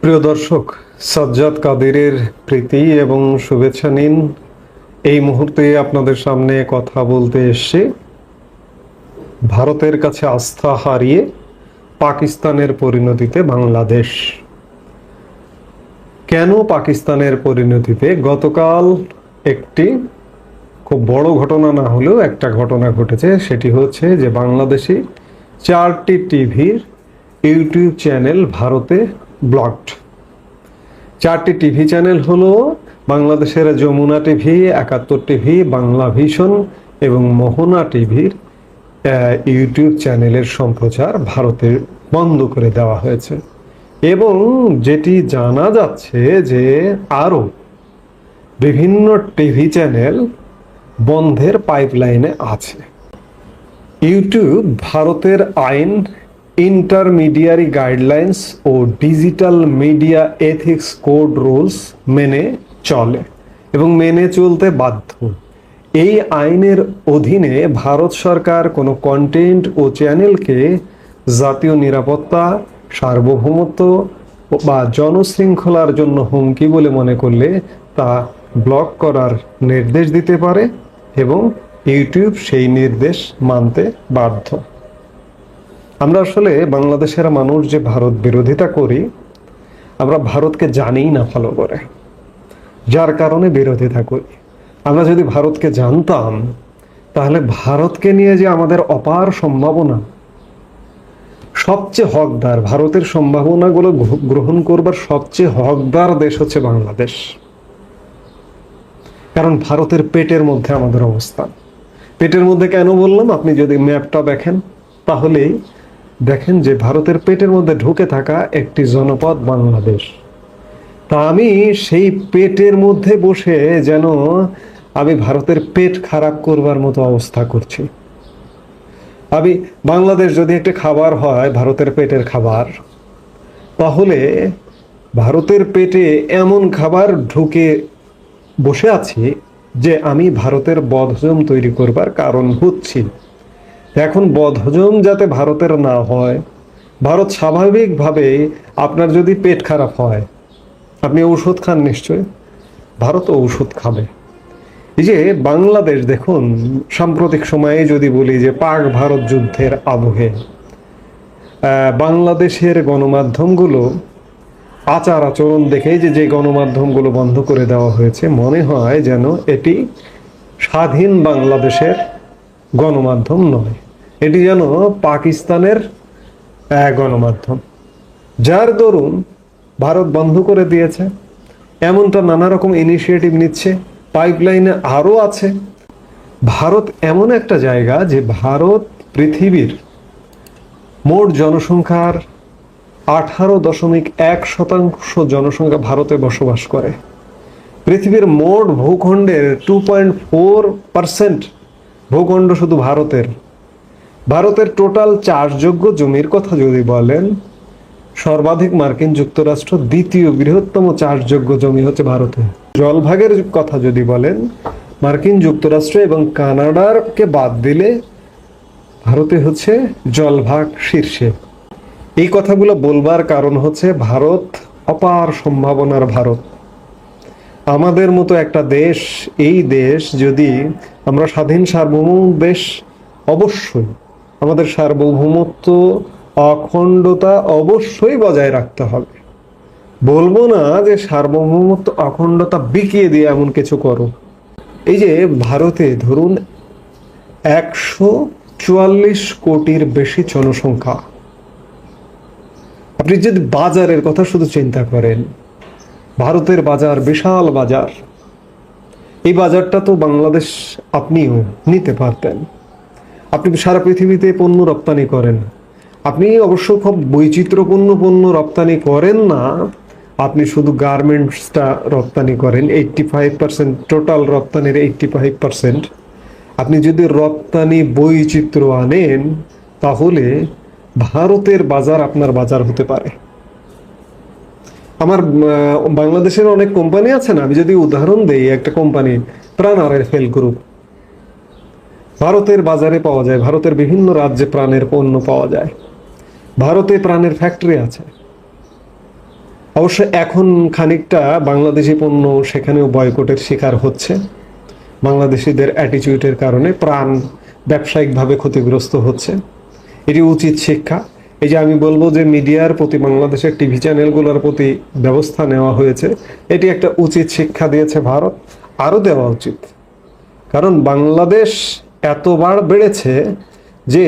প্রিয় দর্শক, সাজ্জাদ কাদেরের প্রীতি এবং শুভেচ্ছা নিন। এই মুহূর্তে আপনাদের সামনে কথা বলতে এসে ভারতের কাছে আস্থা হারিয়ে পাকিস্তানের পরিণতিতে বাংলাদেশ। কেন পাকিস্তানের পরিণতিতে? গতকাল একটি খুব বড় ঘটনা না হলেও একটা ঘটনা ঘটেছে। সেটি হচ্ছে যে বাংলাদেশি চারটি টিভির ইউটিউব চ্যানেল ভারতে ব্লকড। চারটি টিভি চ্যানেল হলো বাংলাদেশের Jamuna TV, Ekattor TV, Bangla Vision এবং মোহনা টিভির ইউটিউব চ্যানেলের সম্প্রচার ভারতে বন্ধ করে দেওয়া হয়েছে। এবং যেটি জানা যাচ্ছে যে আরও বিভিন্ন টিভি চ্যানেল বন্ধের পাইপলাইনে আছে। ইউটিউব ভারতের আইন ইন্টারমিডিয়ারি গাইডলাইন্স ও digital media ethics code rules মেনে চলে এবং মেনে চলতে বাধ্য। এই আইনের অধীনে ভারত সরকার কোনো কন্টেন্ট ও চ্যানেলকে জাতীয় নিরাপত্তা, সার্বভৌমত্ব বা জনশৃঙ্খলার জন্য হুমকি বলে মনে করলে তা ব্লক করার নির্দেশ দিতে পারে এবং ইউটিউব সেই নির্দেশ মানতে বাধ্য। আমরা আসলে বাংলাদেশের মানুষ যে ভারত বিরোধিতা করি, আমরা ভারতকে জানিই না ভালো করে। যার কারণে বিরোধিতা করি। আমরা যদি ভারতকে জানতাম, তাহলে ভারতকে নিয়ে যে আমাদের অপার সম্ভাবনা, সবচেয়ে হকদার ভারতের সম্ভাবনাগুলো গ্রহণ করবার সবচেয়ে হকদার দেশ হচ্ছে বাংলাদেশ। কারণ ভারতের পেটের মধ্যে আমাদের অবস্থান। পেটের মধ্যে কেন বললাম? আপনি যদি ম্যাপটা দেখেন, তাহলেই দেখেন যে ভারতের পেটের মধ্যে ঢুকে থাকা একটি জনপদ বাংলাদেশ। তা আমি সেই পেটের মধ্যে বসে যেন আমি ভারতের পেট খারাপ করবার মতো অবস্থা করছি। আমি বাংলাদেশ যদি একটা খাবার হয়, ভারতের পেটের খাবার, তাহলে ভারতের পেটে এমন খাবার ঢুকে বসে আছি যে আমি ভারতের বদহজম তৈরি করবার কারণ হচ্ছি। এখন বদহজম যাতে ভারতের না হয়, ভারত স্বাভাবিকভাবে আপনার যদি পেট খারাপ হয়, আপনি ঔষধ খান নিশ্চয়? ভারত ঔষধ খাবে। এই যে বাংলাদেশ, দেখুন, সাম্প্রতিক সময়ে যদি বলি যে পাক ভারত যুদ্ধের আবহে বাংলাদেশের গণমাধ্যমগুলো আচার আচরণ দেখে যে যে গণমাধ্যমগুলো বন্ধ করে দেওয়া হয়েছে, মনে হয় যেন এটি স্বাধীন বাংলাদেশের গণমাধ্যম নয়। এটি যেন পাকিস্তানের গণমাধ্যম, যার দরুন ভারত বন্ধ করে দিয়েছে। এমনটা নানা রকম ইনিশিয়েটিভ নিচ্ছে পাইপলাইনে আরও আছে। ভারত এমন একটা জায়গা যে ভারত পৃথিবীর মোট জনসংখ্যার আঠারো দশমিক এক শতাংশ জনসংখ্যা ভারতে বসবাস করে। পৃথিবীর মোট ভূখণ্ডের টু পয়েন্ট ফোর পার্সেন্ট ভূখণ্ড শুধু ভারতের। ভারতের টোটাল চাষযোগ্য জমির কথা যদি বলেন, সর্বাধিক মার্কিন যুক্তরাষ্ট্র দ্বিতীয় বৃহত্তম চাষযোগ্য জমি হচ্ছে ভারতে। জলভাগের কথা যদি বলেন, মার্কিন যুক্তরাষ্ট্র এবং কানাডারকে বাদ দিলে ভারতে হচ্ছে জলভাগ শীর্ষে। এই কথাগুলো বলবার কারণ হচ্ছে ভারত অপার সম্ভাবনার ভারত। আমাদের মতো একটা দেশ, এই দেশ যদি আমরা স্বাধীন সার্বভৌম দেশ, অবশ্যই আমাদের সার্বভৌমত্ব, অখণ্ডতা অবশ্যই বজায় রাখতে হবে। বলব না যে সার্বভৌমত্ব, অখণ্ডতা বিকিয়ে দিয়ে এমন কিছু করো। এই যে ভারতে ধরুন একশো চুয়াল্লিশ কোটির বেশি জনসংখ্যা। আপনি যদি বাজারের কথা শুধু চিন্তা করেন, ভারতের বাজার বিশাল বাজার। এই বাজারটা তো বাংলাদেশ আপনিও নিতে পারতেন। আপনি সারা পৃথিবীতে পণ্য রপ্তানি করেন। আপনি অবশ্য খুব বৈচিত্র্যপূর্ণ পণ্য রপ্তানি করেন না। আপনি শুধু গার্মেন্টসটা রপ্তানি করেন এইটটি ফাইভ পার্সেন্ট টোটাল রপ্তানির এইটটি ফাইভ পার্সেন্ট আপনি যদি রপ্তানি বৈচিত্র্য আনেন, তাহলে ভারতের বাজার আপনার বাজার হতে পারে। আমার বাংলাদেশের অনেক কোম্পানি আছে না? আমি যদি উদাহরণ দেই, একটা কোম্পানি প্রাণ ফেল গ্রুপ ভারতের বাজারে পাওয়া যায়, ভারতের বিভিন্ন রাজ্যে প্রাণের পণ্য পাওয়া যায়। ভারতে প্রাণের ফ্যাক্টরি আছে। অবশ্য এখন খানিকটা বাংলাদেশি পণ্য সেখানেও বয়কটের শিকার হচ্ছে। বাংলাদেশিদের অ্যাটিটিউডের কারণে প্রাণ ব্যবসায়িকভাবে ক্ষতিগ্রস্ত হচ্ছে। এটি উচিত শিক্ষা। এই যে আমি বলব যে মিডিয়ার প্রতি, বাংলাদেশের টিভি চ্যানেলগুলোর প্রতি ব্যবস্থা নেওয়া হয়েছে, এটি একটা উচিত শিক্ষা দিয়েছে ভারত। আরও দেওয়া উচিত। কারণ বাংলাদেশ এতবার বেড়েছে যে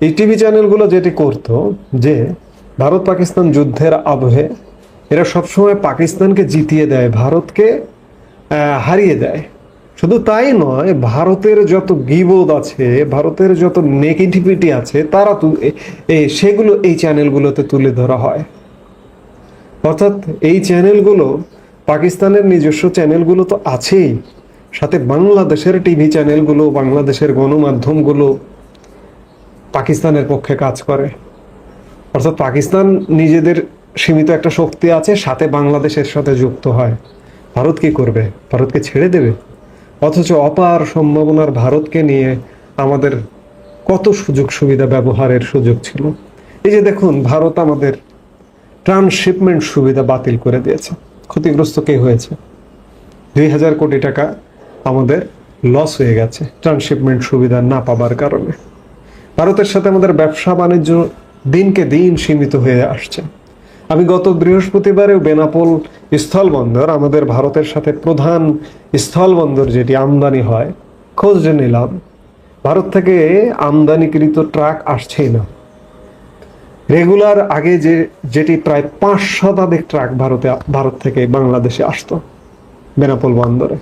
এই টিভি চ্যানেলগুলো যেটি করতো, যে ভারত পাকিস্তান যুদ্ধের আবহে এরা সবসময় পাকিস্তানকে জিতিয়ে দেয়, ভারতকে হারিয়ে দেয়। শুধু তাই নয়, ভারতের যত গিবোধ আছে, ভারতের যত নেগেটিভিটি আছে, তারা সেগুলো এই চ্যানেলগুলোতে তুলে ধরা হয়। অর্থাৎ এই চ্যানেলগুলো পাকিস্তানের নিজস্ব চ্যানেলগুলো তো আছেই। সাথে বাংলাদেশের টিভি চ্যানেলগুলো, বাংলাদেশের গণমাধ্যমগুলো পাকিস্তানের পক্ষে কাজ করে। অর্থাৎ পাকিস্তান নিজেদের সীমিত একটা শক্তি আছে, সাথে বাংলাদেশের সাথে যুক্ত হয়। ভারত কি করবে? ভারতকে ছেড়ে দেবে? অথচ অপার সম্ভাবনার ভারতকে নিয়ে আমাদের কত সুযোগ সুবিধা ব্যবহারের সুযোগ ছিল। এই যে দেখুন, ভারত আমাদের ট্রান্সশিপমেন্ট সুবিধা বাতিল করে দিয়েছে। ক্ষতিগ্রস্ত কে হয়েছে? দুই হাজার কোটি টাকা আমাদের লস হয়ে গেছে ট্রান্সশিপমেন্ট সুবিধা না পাবার কারণে। ভারতের সাথে আমাদের ব্যবসা বাণিজ্য দিনকে দিন সীমিত হয়ে আসছে। আমি গত বৃহস্পতিবারেও বেনাপোল স্থলবন্দর, আমাদের ভারতের সাথে প্রধান স্থলবন্দর যেটি আমদানি হয়, খোঁজ নিলাম, ভারত থেকে আমদানিকৃত ট্রাক আসছেই না। রেগুলার আগে যে, যেটি প্রায় পাঁচ শতাধিক ট্রাক ভারতে, ভারত থেকে বাংলাদেশে আসতো, বেনাপোল বন্দরে।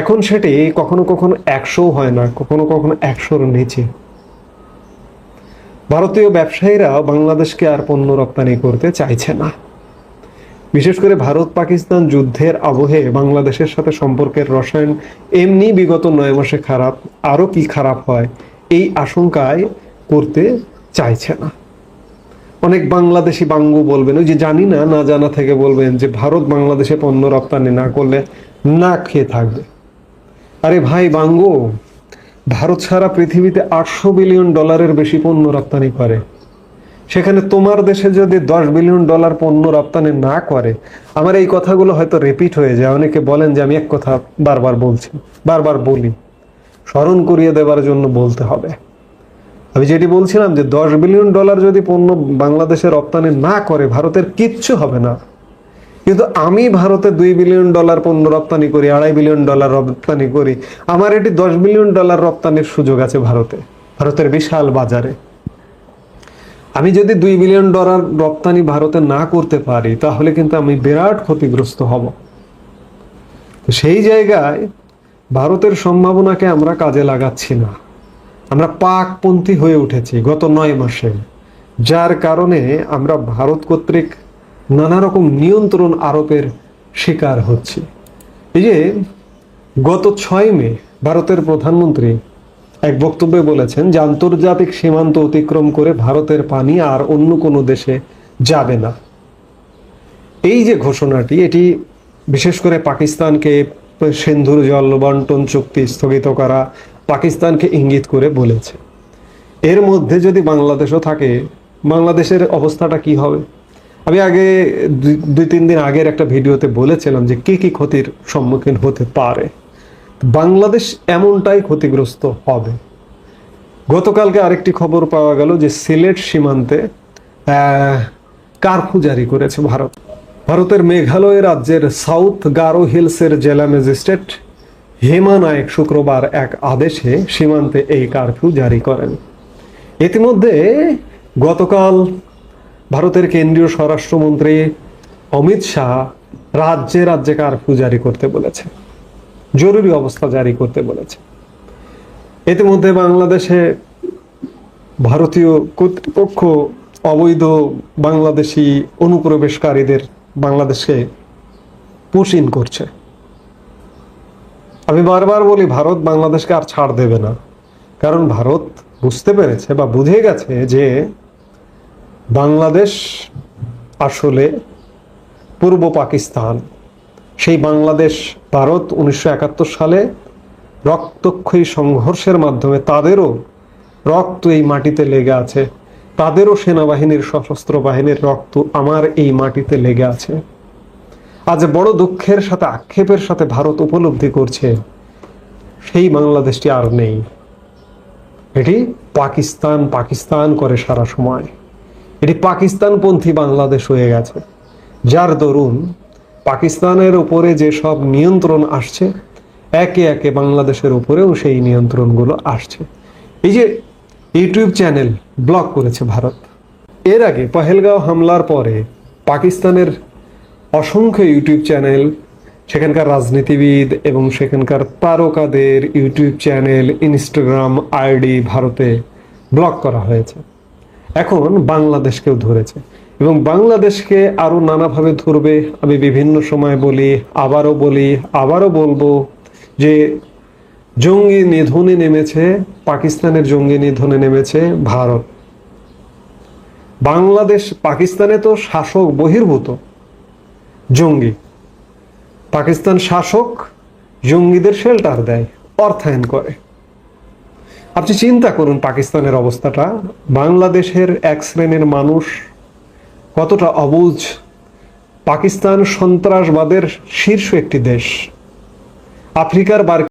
এখন সেটি কখনো কখনো একশো হয় না, কখনো কখনো একশোর নিচে। ভারতীয় ব্যবসায়ীরা বাংলাদেশকে আর পণ্য রপ্তানি করতে চাইছে না। বিশেষ করে ভারত পাকিস্তান যুদ্ধের আবহে বাংলাদেশের সাথে সম্পর্কের রসায়ন এমনি বিগত নয় মাসে খারাপ, আরও কি খারাপ হয় এই আশঙ্কায় করতে চাইছে না। অনেক বাংলাদেশি বাঙ্গু বলবেন, ওই যে জানি না না জানা থেকে বলবেন যে ভারত বাংলাদেশে পণ্য রপ্তানি না করলে না খেয়ে থাকবে। আরে ভাই বাঙ্গু, ভারত সারা পৃথিবীতে আটশো বিলিয়ন ডলারের বেশি পণ্য রপ্তানি করে। সেখানে তোমার দেশে যদি দশ বিলিয়ন ডলার পণ্য রপ্তানি না করে, আমার এই কথাগুলো হয়তো রিপিট হয়ে যায়। অনেকে বলেন যে আমি এক কথা বারবার বলছি, বারবার বলি। স্মরণ করিয়ে দেবার জন্য বলতে হবে। আমি যেটি বলছিলাম যে দশ বিলিয়ন ডলার যদি পণ্য বাংলাদেশে রপ্তানি না করে, ভারতের কিচ্ছু হবে না। কিন্তু আমি ভারতে দুই বিলিয়ন ডলার পণ্য রপ্তানি করি, আড়াই বিলিয়ন ডলার রপ্তানি করি, আমার এটি দশ বিলিয়ন ডলার রপ্তানির সুযোগ আছে ভারতে, ভারতের বিশাল বাজারে। আমি যদি দুই বিলিয়ন ডলার রপ্তানি ভারতে না করতে পারি, তাহলে কিন্তু আমি বিরাট ক্ষতিগ্রস্ত হব। সেই জায়গায় ভারতের সম্ভাবনাকে আমরা কাজে লাগাচ্ছি না। আমরা পাকপন্থী হয়ে উঠেছি গত নয় মাসে, যার কারণে আমরা ভারত কর্তৃক নানা রকম নিয়ন্ত্রণ আরোপের শিকার হচ্ছে। এই যে গত ছয় মে ভারতের প্রধানমন্ত্রী এক বক্তব্যে বলেছেন যে আন্তর্জাতিক সীমান্ত অতিক্রম করে ভারতের পানি আর অন্য কোনো দেশে যাবে না। এই যে ঘোষণাটি, এটি বিশেষ করে পাকিস্তানকে সিন্ধুর জল বন্টন চুক্তি স্থগিত করা পাকিস্তানকে ইঙ্গিত করে বলেছে। এর মধ্যে যদি বাংলাদেশও থাকে, বাংলাদেশের অবস্থাটা কি হবে? আমি আগে দুই- তিন দিন আগের একটা ভিডিওতে বলেছিলাম যে কি কি ক্ষতির সম্মুখীন হতে পারে। বাংলাদেশ এমনটাই ক্ষতিগ্রস্ত হবে। গতকালকে আরেকটি খবর পাওয়া গেল যে সিলেট সীমান্তে আহ, কারফিউ জারি করেছে ভারত। ভারতের মেঘালয় রাজ্যের সাউথ গারো হিলসের জেলা ম্যাজিস্ট্রেট হেমা নায়ক শুক্রবার এক আদেশে সীমান্তে এই কারফিউ জারি করেন। ইতিমধ্যে গতকাল ভারতের কেন্দ্রীয় স্বরাষ্ট্রমন্ত্রী অমিত শাহ রাজ্যে রাজ্যে কারফিউ জারি করতে বলেছে, জরুরি অবস্থা জারি করতে বলেছে। ইতিমধ্যে বাংলাদেশে ভারতীয় কর্তৃপক্ষ অবৈধ বাংলাদেশি অনুপ্রবেশকারীদের বাংলাদেশে পুশিন করছে। আমি বারবার বলি, ভারত বাংলাদেশকে আর ছাড় দেবে না। কারণ ভারত বুঝতে পেরেছে বা বুঝে গেছে যে বাংলাদেশ আসলে পূর্ব পাকিস্তান। সেই বাংলাদেশ, ভারত উনিশশো একাত্তর সালে রক্তক্ষয়ী সংঘর্ষের মাধ্যমে তাদেরও রক্ত এই মাটিতে লেগে আছে। তাদেরও সেনাবাহিনীর সশস্ত্র বাহিনীর রক্ত আমার এই মাটিতে লেগে আছে। আজ বড় দুঃখের সাথে, আক্ষেপের সাথে ভারত উপলব্ধি করছে, সেই বাংলাদেশটি আর নেই। এটি পাকিস্তান পাকিস্তান করে সারা সময়। এটি পাকিস্তানপন্থী বাংলাদেশ হয়ে গেছে। যার দরুন পাকিস্তানের উপরে যে সব নিয়ন্ত্রণ আসছে, একে একে বাংলাদেশের উপরেও সেই নিয়ন্ত্রণগুলো আসছে। এই যে ইউটিউব চ্যানেল ব্লক করেছে ভারত, এর আগে পহেলগাঁও হামলার পরে পাকিস্তানের অসংখ্য ইউটিউব চ্যানেল, সেখানকার রাজনীতিবিদ এবং সেখানকার তারকাদের ইউটিউব চ্যানেল, ইনস্টাগ্রাম আইডি ভারতে ব্লক করা হয়েছে। এখন বাংলাদেশকেও ধরেছে। এবং বাংলাদেশকে আরও নানাভাবে ধরবে, আমি বিভিন্ন সময় বলি, আবারও বলি, আবারও বলব যে জঙ্গি নিধনে নেমেছে, পাকিস্তানের জঙ্গি নিধনে নেমেছে ভারত। বাংলাদেশ পাকিস্তানে তো শাসক বহির্ভূত, জঙ্গি। পাকিস্তান শাসক জঙ্গিদের শেল্টার দেয়, অর্থায়ন করে। আপনি চিন্তা করুন পাকিস্তানের অবস্থাটা। বাংলাদেশের এক শ্রেণির মানুষ কতটা অবুঝ পাকিস্তান সন্ত্রাসবাদের শীর্ষ একটি দেশ। আফ্রিকার বার